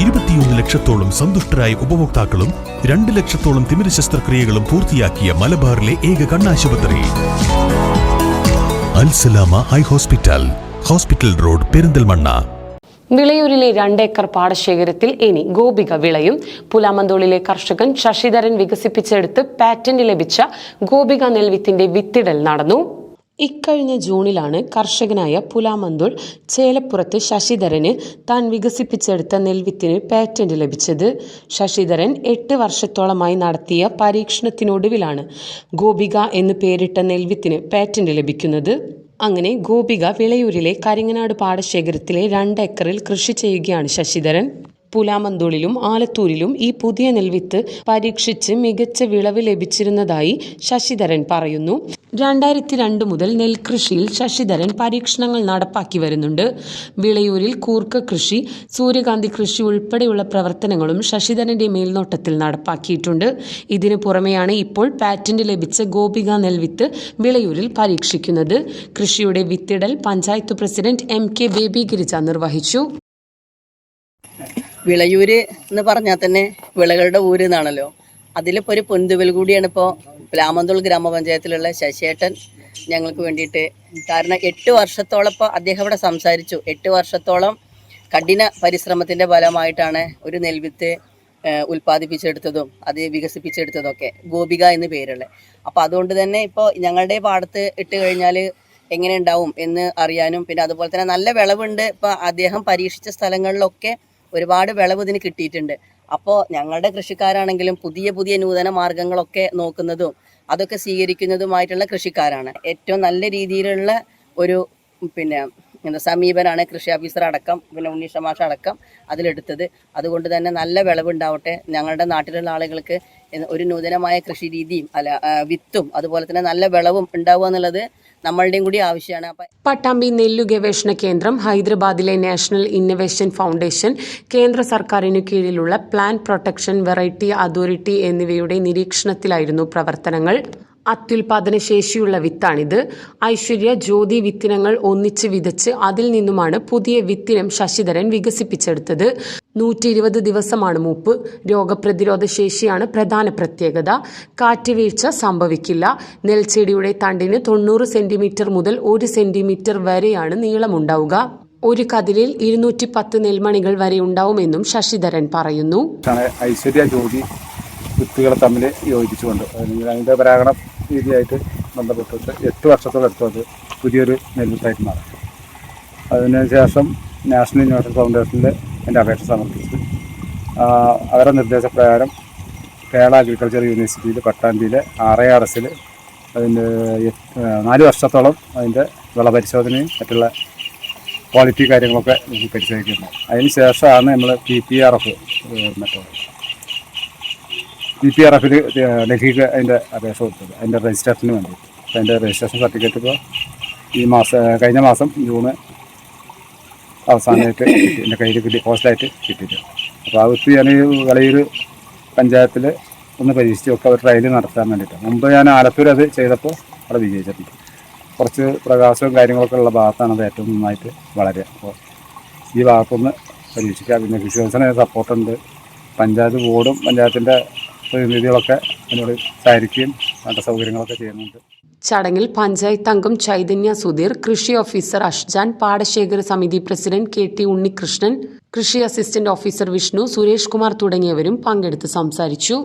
ഇരുപത്തിയൊന്ന് ലക്ഷത്തോളം സന്തുഷ്ടരായ ഉപഭോക്താക്കളും രണ്ട് ലക്ഷത്തോളം തിമിര ശസ്ത്രക്രിയകളും പൂർത്തിയാക്കിയ മലബാറിലെ ഏക കണ്ണാശുപത്രി. Al Salama eye hospital hospital road Perinthalmanna. വിളയൂരിലെ രണ്ടേക്കർ പാടശേഖരത്തിൽ ഇനി ഗോപിക വിളയും. പുലാമന്തോളിലെ കർഷകൻ ശശിധരൻ വികസിപ്പിച്ചെടുത്ത് പാറ്റന്റ് ലഭിച്ച ഗോപിക നെൽവിത്തിന്റെ വിത്തിടൽ നടന്നു. ഇക്കഴിഞ്ഞ ജൂണിലാണ് കർഷകനായ പുലാമന്തുൾ ചേലപ്പുറത്ത് ശശിധരന് താൻ വികസിപ്പിച്ചെടുത്ത നെൽവിത്തിന് പാറ്റന്റ് ലഭിച്ചത്. ശശിധരൻ എട്ട് വർഷത്തോളമായി നടത്തിയ പരീക്ഷണത്തിനൊടുവിലാണ് ഗോപിക എന്ന് പേരിട്ട നെൽവിത്തിന് പാറ്റന്റ് ലഭിക്കുന്നത്. അങ്ങനെ ഗോപിക വിളയൂരിലെ കരിങ്ങനാട് പാടശേഖരത്തിലെ രണ്ട് ഏക്കറിൽ കൃഷി ചെയ്യുകയാണ് ശശിധരൻ. പുലാമന്തോളിലും ആലത്തൂരിലും ഈ പുതിയ നെൽവിത്ത് പരീക്ഷിച്ച് മികച്ച വിളവ് ലഭിച്ചിരുന്നതായി ശശിധരൻ പറയുന്നു. രണ്ടായിരത്തി രണ്ട് മുതൽ നെൽകൃഷിയിൽ ശശിധരൻ പരീക്ഷണങ്ങൾ നടപ്പാക്കി വരുന്നുണ്ട്. വിളയൂരിൽ കൂർക്ക കൃഷി സൂര്യകാന്തി കൃഷി ഉൾപ്പെടെയുള്ള പ്രവർത്തനങ്ങളും ശശിധരന്റെ മേൽനോട്ടത്തിൽ നടപ്പാക്കിയിട്ടുണ്ട്. ഇതിനു പുറമെയാണ് ഇപ്പോൾ പാറ്റന്റ് ലഭിച്ച ഗോപിക നെൽവിത്ത് വിളയൂരിൽ പരീക്ഷിക്കുന്നത്. കൃഷിയുടെ വിത്തിടൽ panchayat president M K Baby Girija നിർവഹിച്ചു. വിളയൂര് എന്ന് പറഞ്ഞാൽ തന്നെ വിളകളുടെ ഊര് എന്നാണല്ലോ. അതിലിപ്പോൾ ഒരു പൊന്തുവൽ കൂടിയാണ് ഇപ്പോൾ രാമന്തുൾ ഗ്രാമപഞ്ചായത്തിലുള്ള ശശിയേട്ടൻ ഞങ്ങൾക്ക് വേണ്ടിയിട്ട്. കാരണം എട്ട് വർഷത്തോളം ഇപ്പോൾ അദ്ദേഹം ഇവിടെ സംസാരിച്ചു. എട്ട് വർഷത്തോളം കഠിന പരിശ്രമത്തിന്റെ ഫലമായിട്ടാണ് ഒരു നെൽവിത്ത് ഉൽപ്പാദിപ്പിച്ചെടുത്തതും അത് വികസിപ്പിച്ചെടുത്തതൊക്കെ. ഗോപിക എന്ന് പേരുള്ള. അപ്പോൾ അതുകൊണ്ട് തന്നെ ഇപ്പോൾ ഞങ്ങളുടെ പാടത്ത് ഇട്ട് കഴിഞ്ഞാൽ എങ്ങനെ ഉണ്ടാവും എന്ന് അറിയാനും പിന്നെ അതുപോലെ തന്നെ നല്ല വിളവുണ്ട് ഇപ്പോൾ അദ്ദേഹം പരീക്ഷിച്ച സ്ഥലങ്ങളിലൊക്കെ ഒരുപാട് വിളവ് ഇതിന് കിട്ടിയിട്ടുണ്ട്. അപ്പോൾ ഞങ്ങളുടെ കൃഷിക്കാരാണെങ്കിലും പുതിയ പുതിയ നൂതന മാർഗങ്ങളൊക്കെ നോക്കുന്നതും അതൊക്കെ സ്വീകരിക്കുന്നതുമായിട്ടുള്ള കൃഷിക്കാരാണ്. ഏറ്റവും നല്ല രീതിയിലുള്ള ഒരു പിന്നെ എന്താ സമീപനാണ് കൃഷി ഓഫീസർ അടക്കം പിന്നെ ഉണ്ണീഷ മാഷ അടക്കം അതിലെടുത്തത്. അതുകൊണ്ട് തന്നെ നല്ല വിളവുണ്ടാവട്ടെ. ഞങ്ങളുടെ നാട്ടിലുള്ള ആളുകൾക്ക് ഒരു നൂതനമായ കൃഷി രീതിയും അല്ല വിത്തും അതുപോലെ തന്നെ നല്ല വിളവും ഉണ്ടാവുക എന്നുള്ളത് നമ്മളുടെയും കൂടി ആവശ്യമാണ്. പട്ടാമ്പി നെല്ലു ഗവേഷണ കേന്ദ്രം ഹൈദരാബാദിലെ നാഷണൽ ഇന്നവേഷൻ ഫൗണ്ടേഷൻ കേന്ദ്ര സർക്കാരിനു കീഴിലുള്ള പ്ലാന്റ് പ്രൊട്ടക്ഷൻ വെറൈറ്റി അതോറിറ്റി എന്നിവയുടെ നിരീക്ഷണത്തിലായിരുന്നു പ്രവർത്തനങ്ങൾ. അത്യുൽപാദന ശേഷിയുള്ള വിത്താണിത്. ഐശ്വര്യ ജ്യോതി വിത്തിനങ്ങൾ ഒന്നിച്ച് വിതച്ച് അതിൽ നിന്നുമാണ് പുതിയ വിത്തിനം ശശിധരൻ വികസിപ്പിച്ചെടുത്തത്. നൂറ്റി ഇരുപത് ദിവസമാണ് മൂപ്പ്. രോഗപ്രതിരോധ ശേഷിയാണ് പ്രധാന പ്രത്യേകത. കാറ്റുവീഴ്ച സംഭവിക്കില്ല. നെൽച്ചെടിയുടെ തണ്ടിന് തൊണ്ണൂറ് സെന്റിമീറ്റർ മുതൽ ഒരു സെന്റിമീറ്റർ വരെയാണ് നീളമുണ്ടാവുക. ഒരു കതിലിൽ ഇരുന്നൂറ്റി പത്ത് നെൽമണികൾ വരെ ഉണ്ടാവുമെന്നും ശശിധരൻ പറയുന്നു. ഐശ്വര്യ ജ്യോതി വിത്തുകളെ തമ്മിൽ യോജിച്ചുകൊണ്ട് അതിന്റെ പരാഗണ രീതിയായിട്ട് ബന്ധപ്പെട്ടിട്ട് എട്ട് അത് പുതിയൊരു നെൽവിത്തായിട്ട് മാറി. അതിനുശേഷം നാഷണൽ ഇന്നോവേഷൻ ഫൗണ്ടേഷനിൽ എന്റെ അപേക്ഷ സമർപ്പിച്ചു അവരുടെ നിർദ്ദേശപ്രകാരം കേരള അഗ്രികൾച്ചർ യൂണിവേഴ്സിറ്റിയിൽ പട്ടാമ്പിയിലെ ആർ ഐ ആർ എസിൽ അതിന്റെ നാല് വർഷത്തോളം അതിന്റെ വിളപരിശോധനയും മറ്റുള്ള ക്വാളിറ്റി കാര്യങ്ങളൊക്കെ പരിശോധിക്കുന്നത് അതിന് ശേഷമാണ് നമ്മൾ പി പി ആർ എഫ് മറ്റേ പി പി ആർ എഫിൽ ഡൽഹിക്ക് അതിന്റെ അപേക്ഷ കൊടുത്തത്. അതിന്റെ രജിസ്ട്രേഷന് വേണ്ടി. അതിന്റെ രജിസ്ട്രേഷൻ സർട്ടിഫിക്കറ്റ് ഇപ്പോൾ ഈ മാസം കഴിഞ്ഞ മാസം ജൂണ് അവസാനമായിട്ട്. എന്റെ കയ്യിൽ കിട്ടി പോസ്റ്റായിട്ട് കിട്ടിയിട്ടുണ്ട് അപ്പോൾ ആ വ്യക്തി ഞാൻ വിളയൂർ പഞ്ചായത്തിൽ ഒന്ന് പരീക്ഷിച്ച് ഒക്കെ ഒരു ട്രയൽ നടത്താൻ വേണ്ടിയിട്ട്. മുമ്പ് ഞാൻ ആലത്തൂർ അത് ചെയ്തപ്പോൾ അവിടെ വിജയിച്ചിട്ടുണ്ട്. കുറച്ച് പ്രകാശവും കാര്യങ്ങളൊക്കെ ഉള്ള ഭാഗത്താണ് അത് ഏറ്റവും നന്നായിട്ട് വളരുക. അപ്പോൾ ഈ ഭാഗത്തൊന്ന് പരീക്ഷിക്കുക പിന്നെ കൃഷി വികസന സപ്പോർട്ടുണ്ട് പഞ്ചായത്ത് ബോർഡും പഞ്ചായത്തിന്റെ പ്രതിനിധികളൊക്കെ എന്നോട് സഹകരിക്കുകയും വേണ്ട സൗകര്യങ്ങളൊക്കെ ചെയ്യുന്നുണ്ട്. ചടങ്ങിൽ പഞ്ചായത്ത് അംഗം ചൈതന്യ സുധീർ കൃഷി ഓഫീസർ അഷ്ജാൻ പാടശേഖര സമിതി പ്രസിഡന്റ് കെ ടി ഉണ്ണികൃഷ്ണൻ കൃഷി അസിസ്റ്റന്റ് ഓഫീസർ വിഷ്ണു സുരേഷ് കുമാർ തുടങ്ങിയവരും പങ്കെടുത്ത് സംസാരിച്ചു.